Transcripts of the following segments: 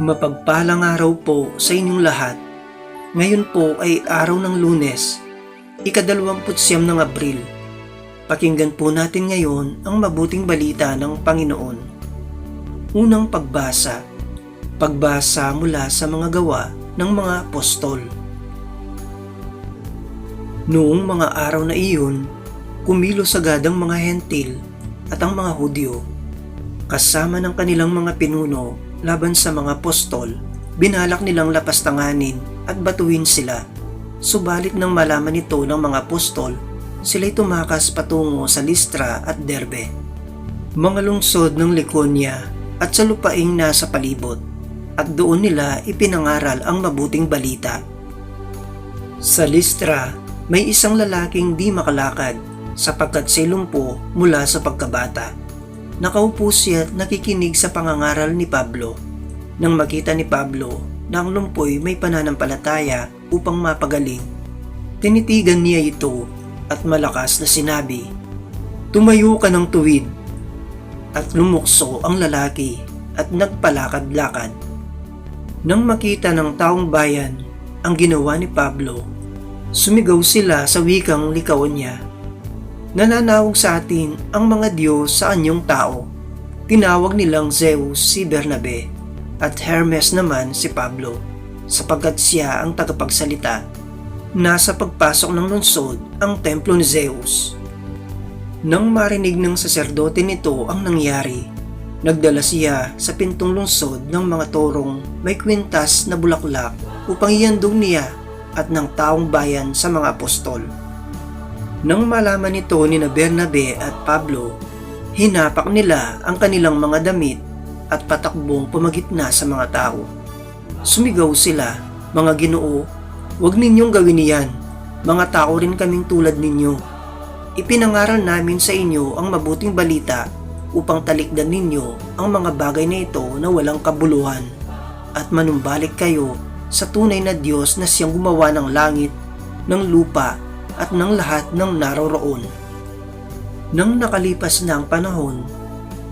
Mapagpalang araw po sa inyong lahat. Ngayon po ay araw ng lunes, ikadalawamput siyam ng Abril. Pakinggan po natin ngayon ang mabuting balita ng Panginoon. Unang pagbasa, pagbasa mula sa mga gawa ng mga apostol. Noong mga araw na iyon, kumilos agad ang mga hentil at ang mga Hudyo. Kasama ng kanilang mga pinuno laban sa mga apostol, binalak nilang lapastanganin at batuin sila. Subalit nang malaman ito ng mga apostol, sila'y tumakas patungo sa Listra at Derbe. Mga lungsod ng Liconia at sa lupaing nasa palibot, at doon nila ipinangaral ang mabuting balita. Sa Listra, may isang lalaking di makalakad sapagkat silumpo mula sa pagkabata. Nakaupo siya at nakikinig sa pangangaral ni Pablo. Nang makita ni Pablo na ang lumpoy may pananampalataya upang mapagaling, tinitigan niya ito at malakas na sinabi, Tumayo ka ng tuwid. At lumukso ang lalaki at nagpalakad-lakad. Nang makita ng taong bayan ang ginawa ni Pablo, sumigaw sila sa wikang likawan niya. Nananawag sa atin ang mga Diyos sa anyong tao. Tinawag nilang Zeus si Bernabe at Hermes naman si Pablo sapagkat siya ang tagapagsalita. Nasa pagpasok ng lungsod ang templo ni Zeus. Nang marinig ng saserdote nito ang nangyari, nagdala siya sa pintong lungsod ng mga torong may kwintas na bulaklak upang iandong niya at ng taong bayan sa mga apostol. Nang malaman ni na Bernabe at Pablo, hinapak nila ang kanilang mga damit at patakbong pumagitna sa mga tao. Sumigaw sila, mga ginoo, huwag ninyong gawin iyan, mga tao rin kaming tulad ninyo. Ipinangaral namin sa inyo ang mabuting balita upang talikdan ninyo ang mga bagay na ito na walang kabuluhan at manumbalik kayo sa tunay na Diyos na siyang gumawa ng langit, ng lupa at ng lahat ng naroroon. Nang nakalipas na ang panahon,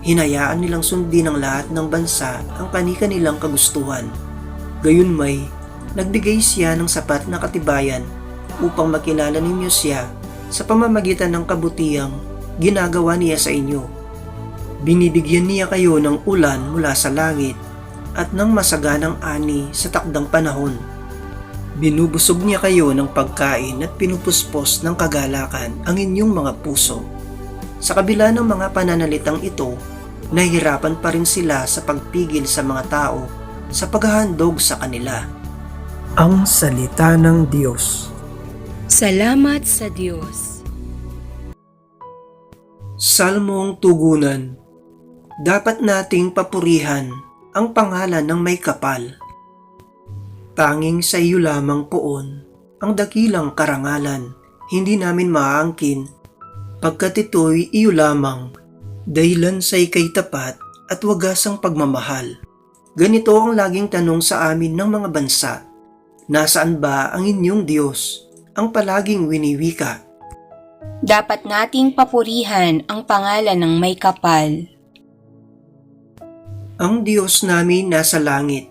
hinayaan nilang sundin ng lahat ng bansa ang kani-kanilang kagustuhan. Gayunmay, nagbigay siya ng sapat na katibayan upang makilala ninyo siya sa pamamagitan ng kabutihang ginagawa niya sa inyo. Binibigyan niya kayo ng ulan mula sa langit at ng masaganang ani sa takdang panahon. Binubusog niya kayo ng pagkain at pinupuspos ng kagalakan ang inyong mga puso. Sa kabila ng mga pananalitang ito, nahihirapan pa rin sila sa pagpigil sa mga tao sa paghahandog sa kanila. Ang Salita ng Diyos Salamat sa Diyos. Salmong Tugunan Dapat nating papurihan ang pangalan ng may kapal. Tanging sa iyo lamang poon ang dakilang karangalan, hindi namin maangkin, pagkat ito'y iyo lamang, dahilan sa ikay tapat at wagasang pagmamahal. Ganito ang laging tanong sa amin ng mga bansa, Nasaan ba ang inyong Diyos, ang palaging winiwika? Dapat nating papurihan ang pangalan ng may kapal. Ang Diyos namin nasa langit,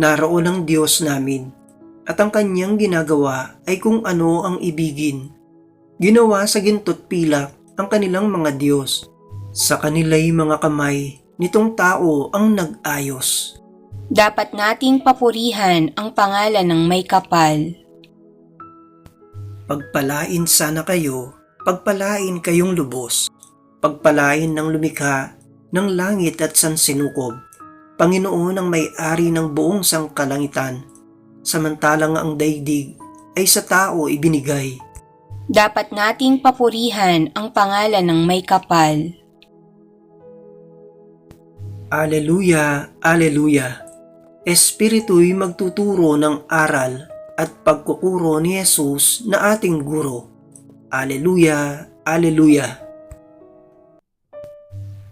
naroon ang Diyos namin, at ang kanyang ginagawa ay kung ano ang ibigin. Ginawa sa ginto't pilak ang kanilang mga Diyos, sa kanila'y mga kamay nitong tao ang nag-ayos. Dapat nating papurihan ang pangalan ng may kapal. Pagpalain sana kayo, pagpalain kayong lubos, pagpalain ng lumikha ng langit at sansinukob, Panginoon ang may-ari ng buong sangkalangitan, samantalang ang daigdig ay sa tao ibinigay. Dapat nating papurihan ang pangalan ng may kapal. Aleluya, Aleluya. Espiritu'y magtuturo ng aral at pagkukuro ni Jesus na ating guro. Aleluya, Aleluya.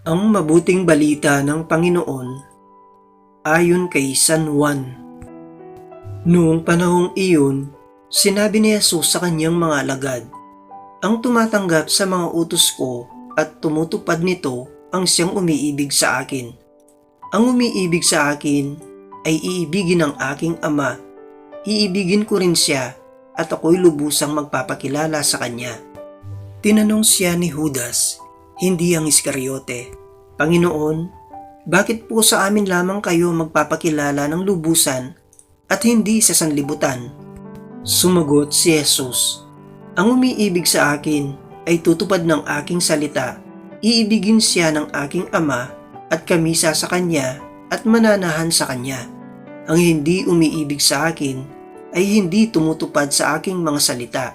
Ang mabuting balita ng Panginoon ayon kay San Juan. Noong panahong iyon, sinabi ni Jesus sa kanyang mga alagad, Ang tumatanggap sa mga utos ko at tumutupad nito ang siyang umiibig sa akin. Ang umiibig sa akin ay iibigin ng aking ama, iibigin ko rin siya at ako'y lubusang magpapakilala sa kanya. Tinanong siya ni Judas, hindi ang Iskariote, Panginoon, bakit po sa amin lamang kayo magpapakilala ng lubusan at hindi sa sanlibutan? Sumagot si Jesus, Ang umiibig sa akin ay tutupad ng aking salita. Iibigin siya ng aking ama at kami sa kanya at mananahan sa kanya. Ang hindi umiibig sa akin ay hindi tumutupad sa aking mga salita.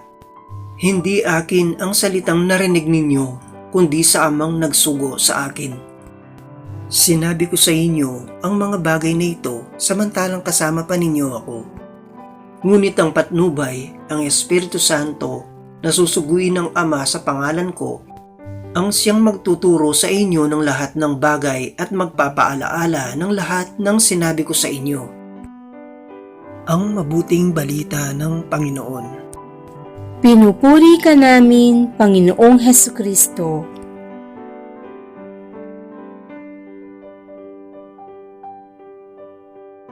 Hindi akin ang salitang narinig ninyo, kundi sa amang nagsugo sa akin. Sinabi ko sa inyo ang mga bagay na ito samantalang kasama pa ninyo ako. Ngunit ang patnubay, ang Espiritu Santo, na susuguin ng Ama sa pangalan ko, ang siyang magtuturo sa inyo ng lahat ng bagay at magpapaalaala ng lahat ng sinabi ko sa inyo. Ang mabuting balita ng Panginoon. Pinupuri ka namin, Panginoong Heso Kristo.